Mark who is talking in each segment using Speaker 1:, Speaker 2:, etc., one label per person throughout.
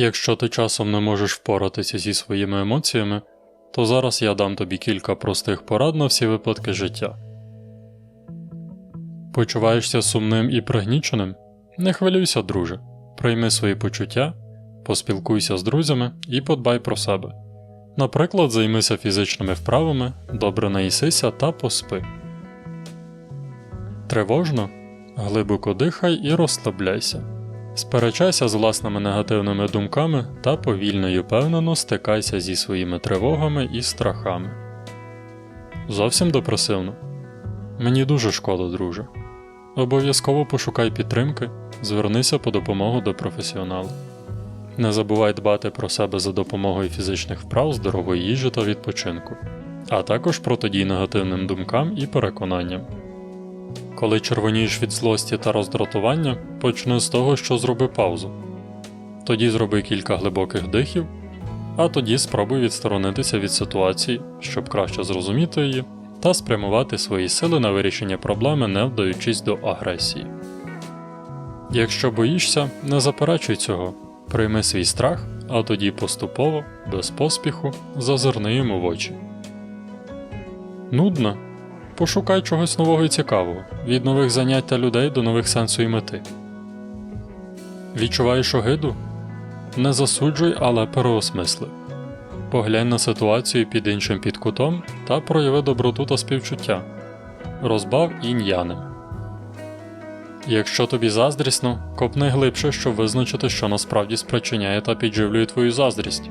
Speaker 1: Якщо ти часом не можеш впоратися зі своїми емоціями, то зараз я дам тобі кілька простих порад на всі випадки життя. Почуваєшся сумним і пригніченим? Не хвилюйся, друже. Прийми свої почуття, поспілкуйся з друзями і подбай про себе. Наприклад, займися фізичними вправами, добре наїсися та поспи. Тривожно? Глибоко дихай і розслабляйся. Сперечайся з власними негативними думками та повільно й упевнено стикайся зі своїми тривогами і страхами. Зовсім депресивно? Мені дуже шкода, друже. Обов'язково пошукай підтримки, звернися по допомогу до професіоналу. Не забувай дбати про себе за допомогою фізичних вправ, здорової їжі та відпочинку, а також протидій негативним думкам і переконанням. Коли червонієш від злості та роздратування, почни з того, що зроби паузу. Тоді зроби кілька глибоких дихів, а тоді спробуй відсторонитися від ситуації, щоб краще зрозуміти її та спрямувати свої сили на вирішення проблеми, не вдаючись до агресії. Якщо боїшся, не заперечуй цього, прийми свій страх, а тоді поступово, без поспіху, зазирни йому в очі. Нудно. Пошукай чогось нового і цікавого, від нових занять та людей до нових сенсу і мети. Відчуваєш огиду? Не засуджуй, але переосмисли. Поглянь на ситуацію під іншим підкутом та прояви доброту та співчуття. Розбав інь-янем. Якщо тобі заздрісно, копни глибше, щоб визначити, що насправді спричиняє та підживлює твою заздрість,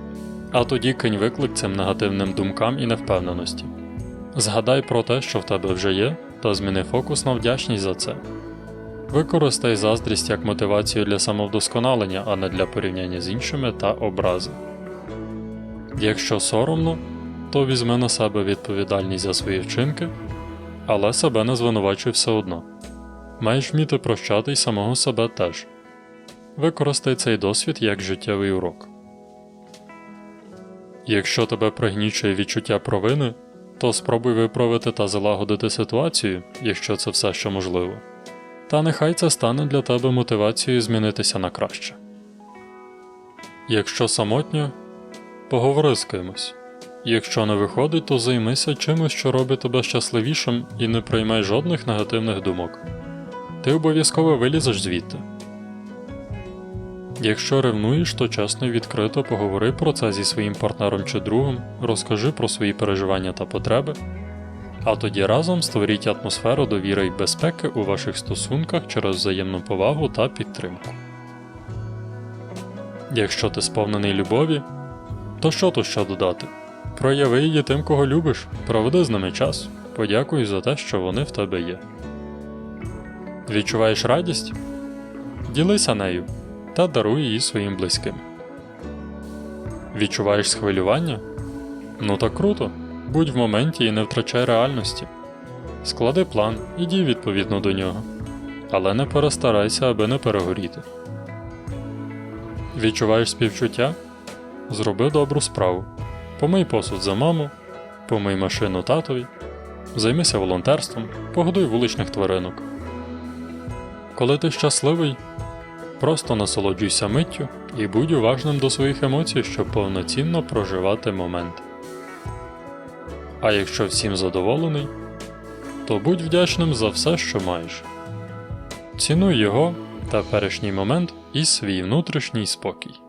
Speaker 1: а тоді кинь виклик цим негативним думкам і невпевненості. Згадай про те, що в тебе вже є, та зміни фокус на вдячність за це. Використай заздрість як мотивацію для самовдосконалення, а не для порівняння з іншими та образи. Якщо соромно, то візьми на себе відповідальність за свої вчинки, але себе не звинувачуй все одно. Маєш вміти прощати й самого себе теж. Використай цей досвід як життєвий урок. Якщо тебе пригнічує відчуття провини, то спробуй виправити та залагодити ситуацію, якщо це все ще можливо. Та нехай це стане для тебе мотивацією змінитися на краще. Якщо самотньо, поговори з кимось. Якщо не виходить, то займися чимось, що робить тебе щасливішим, і не приймай жодних негативних думок. Ти обов'язково вилізеш звідти. Якщо ревнуєш, то чесно і відкрито поговори про це зі своїм партнером чи другом, розкажи про свої переживання та потреби, а тоді разом створіть атмосферу довіри і безпеки у ваших стосунках через взаємну повагу та підтримку. Якщо ти сповнений любові, то що тут що додати? Прояви її тим, кого любиш, проведи з ними час, подякуй за те, що вони в тебе є. Відчуваєш радість? Ділися нею та даруй її своїм близьким. Відчуваєш схвилювання? Ну так круто. Будь в моменті і не втрачай реальності. Склади план і дій відповідно до нього. Але не перестарайся, аби не перегоріти. Відчуваєш співчуття? Зроби добру справу. Помий посуд за маму, помий машину татові, займися волонтерством, погодуй вуличних тваринок. Коли ти щасливий, просто насолоджуйся миттю і будь уважним до своїх емоцій, щоб повноцінно проживати момент. А якщо всім задоволений, то будь вдячним за все, що маєш. Цінуй його, теперішній момент і свій внутрішній спокій.